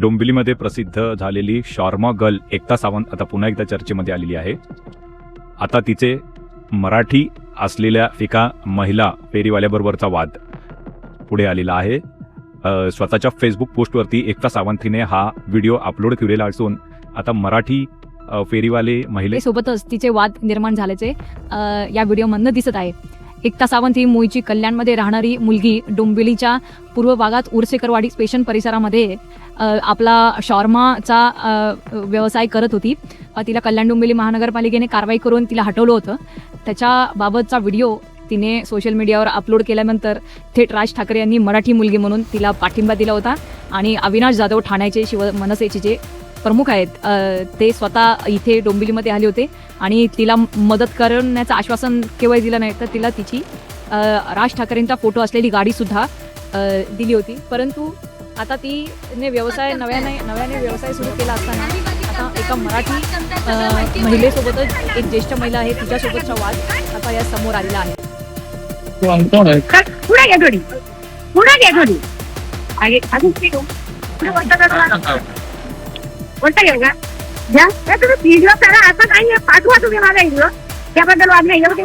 डोंबिवलीमध्ये प्रसिद्ध झालेली shawarma girl एकता सावंत आता पुन्हा एकदा चर्चेमध्ये आलेली आहे. आता तिचे मराठी असलेल्या एका महिला फेरीवाल्याबरोबरचा वाद पुढे आलेला आहे. स्वतःच्या फेसबुक पोस्टवरती एकता सावंतीने हा व्हिडिओ अपलोड केलेला असून आता मराठी फेरीवाले महिलेसोबतच तिचे वाद निर्माण झाल्याचे या व्हिडिओमधनं दिसत आहे. एकता सावंत ही मुळची कल्याणमध्ये राहणारी मुलगी डोंबिवलीच्या पूर्व भागात उरसेकरवाडी स्टेशन परिसरामध्ये आपला शॉर्माचा व्यवसाय करत होती. तिला कल्याण डोंबिवली महानगरपालिकेने कारवाई करून तिला हटवलं होतं. त्याच्याबाबतचा व्हिडिओ तिने सोशल मीडियावर अपलोड केल्यानंतर थेट राज ठाकरे यांनी मराठी मुलगी म्हणून तिला पाठिंबा दिला होता. आणि अविनाश जाधव ठाण्याचे शिव मनसेचे जे प्रमुख आहेत. ते स्वतः इथे डोंबिवलीमध्ये आले होते आणि तिला मदत करण्याचं आश्वासन केव्हाही दिलं नाही तर तिला तिची राज ठाकरेंचा फोटो असलेली गाडीसुद्धा दिली होती. परंतु आता तिने व्यवसाय नव्याने नव्याने व्यवसाय सुरू केला असताना आता एका मराठी महिलेसोबतच एक ज्येष्ठ महिला आहे तिच्यासोबतचा वाद आता या समोर आलेला आहे. पुढे घ्या थोडी घ्या थोडी अजून वरता घेऊ का घ्या या तुम्ही व्हिडिओ करा. असं काही आहे. पाठवा तुम्ही माझा व्हिडिओ त्याबद्दल वाद नाही एवढे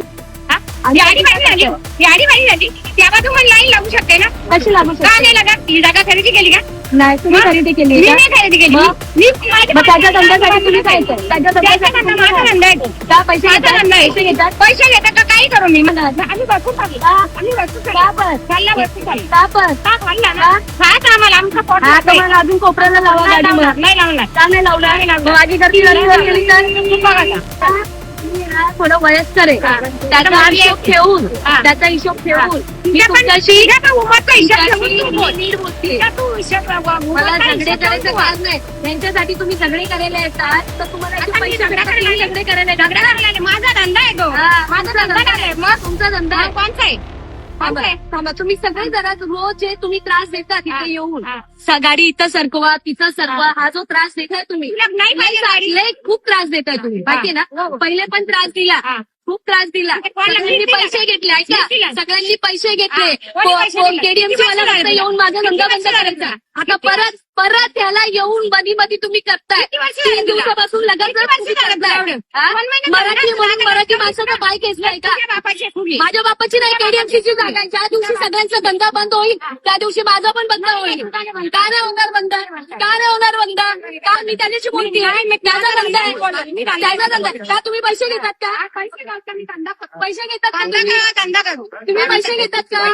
याडी बाजी झाली. याडी बाजी झाली. त्याबद्दल मला लाईन लागू शकते ना? कशी लागू का नाही ती जागा खरेदी केली का? नाही तुम्ही खरेदी केली मी नाही खरेदी केली मग? मी माझ्या- मग त्याच्या धंद्यासाठी तुम्ही काय केलं? त्याच्या त्याचा धंद्यासाठी धंदा तुम्ही माझा काय? धंदा आहे तो. का पैसे माझा घेतात? धंदा आहे. पैसे घेतात पैसे घेतात का काही करू मी म्हणा आम्ही भरपूर खाल्लं आम्ही भरपूर का खाल्लं पण? खाल्लं भरपूर खाल्लं का पण? का खाल्लं ना खात आम्हाला आमचं पोट हा, भरतंय. तुम्हाला अजून कोपऱ्याला लावा नाही गाडी लावणार, नाही लावणार का नाही लावला नाही. माझी गर्दी गेली तर तुम्ही बघा आता. थोडं वयस्कर आहे. त्याचा हिशोब ठेवून. त्याचा हिशोब ठेवून मी तुमच्याशी. नीट बोलते. मला झगडे करायचं काम नाही. त्यांच्यासाठी तुम्ही झगडे करायला येतात तर तुम्हाला इथे पैसे झगडा भेटतात, तुम्ही झगडे करायला येतात. माझा धंदा आहे तो. हा, माझा धंदा आहे. मग तुमचा धंदा आहे. कोणचा आहे? थांबा. तुम्ही सगळे जरा रोज जे तुम्ही त्रास देतात हा, इथे येऊन हा. स- गाडी इथं सरकवा तिथं सरकवा हा. हा जो त्रास देताय तुम्ही नाही पाहिजे गाडी? लय खूप त्रास देताय तुम्ही हा. माहिती ना हो. पहिले पण त्रास दिला हा. खूप त्रास दिला सगळ्यांनी पैसे? घेतले ऐका. सगळ्यांनी पैसे घेतले? केडीएमसी वाला फक्त? येऊन माझा धंदा बंद? करायचा आता परत परत त्याला येऊन मध्ये मध्ये तुम्ही करताय तीन? दिवसापासून महिने मराठी. म्हणून मराठी माणसाचा पाय खेचलाय का. माझ्या बापाची नाही केडीएमसीची जागा. ज्या दिवशी सगळ्यांचा धंदा बंद होईल त्या दिवशी माझा पण बंद होईल का नाही होणार बंद बंद का मी त्याच्याशी बोलते? त्याचा धंदा आहे. त्याचा धंदा आहे. का तुम्ही पैसे घेतात का? पैसे घेतात का तुम्ही? तुम्ही पैसे घेतात का?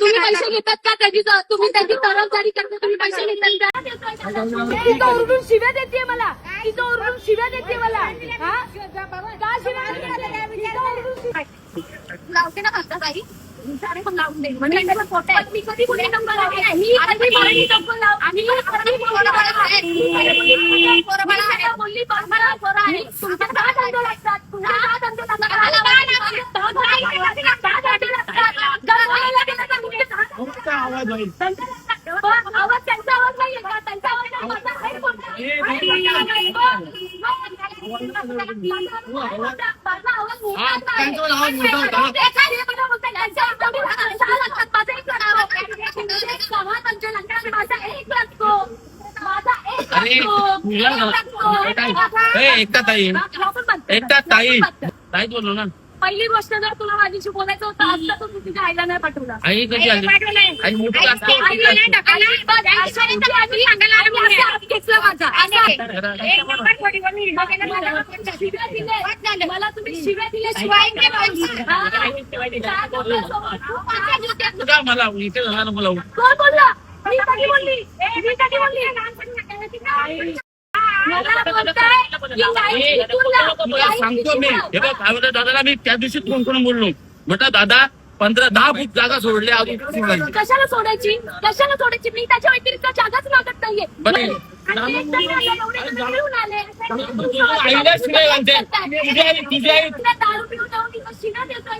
तुम्ही. पैसे घेतात का त्याची तुम्ही त्याची तरफदारी करता तुम्ही पैसे घेतात का? तिथं ओरडून शिव्या देते मला. तिथं ओरडून शिव्या देते मला. हा? का शिव्या देते? तिथं ओरडून शिव्या- लावते ना फक्त काही सारे पण लावून दे. म्हणजे पण फोटो आहे. मी कधी कुठे नंबर आहे मी कधी लाव आम्ही कधी पोरं. बोलली पोरं. तुमच्या दहा धंदे लागतात. तुमच्या दहा धंदे लागतात. आवाज त्यांचा नाही? त्यांचा नाही. माझा हा, मोठा होता. एका लेकराला बोलताय, त्यांचा आवाज कमी झाला. सहा लागतात. माझा एक लागतो. सहा त्यांच्या लागतात. माझा एक लागतो. माझा एक अरे लागतो. तुला एक ना- लागतो. ए, एकता ताई आपण म्हणतो. एकता ताई आपण म्हणतो. ताई बोललो ना पहिली गोष्ट जर तुला माझ्याशी बोलायचं होतं असतं तर तू तुझ्या आईला नाही पाठवलं आई कशी आली. आई मोठी असते. मला. शिव्या. हा? मला इथे झाला ना मला कोण बोलला मी कधी बोलली मी कधी बोलली सांगतो मी. हे. बघ काय म्हणतो दादाला मी त्या दिवशी फोन करून बोललो. म्हटलं दादा पंधरा दहा फूट जागा सोडल्या अजून सोडायची कशाला सोडायची? कशाला सोडायची? मी त्याच्या व्यतिरिक्त जागाच मागत नाहीये. बरं. आणि एक जण आले, एवढे जण मिळून आले. तुझ्या आईला शिवाय म्हणते. तुझी आई तुझी आई दारू पिऊन जाऊन तिथं शिव्या देतोय.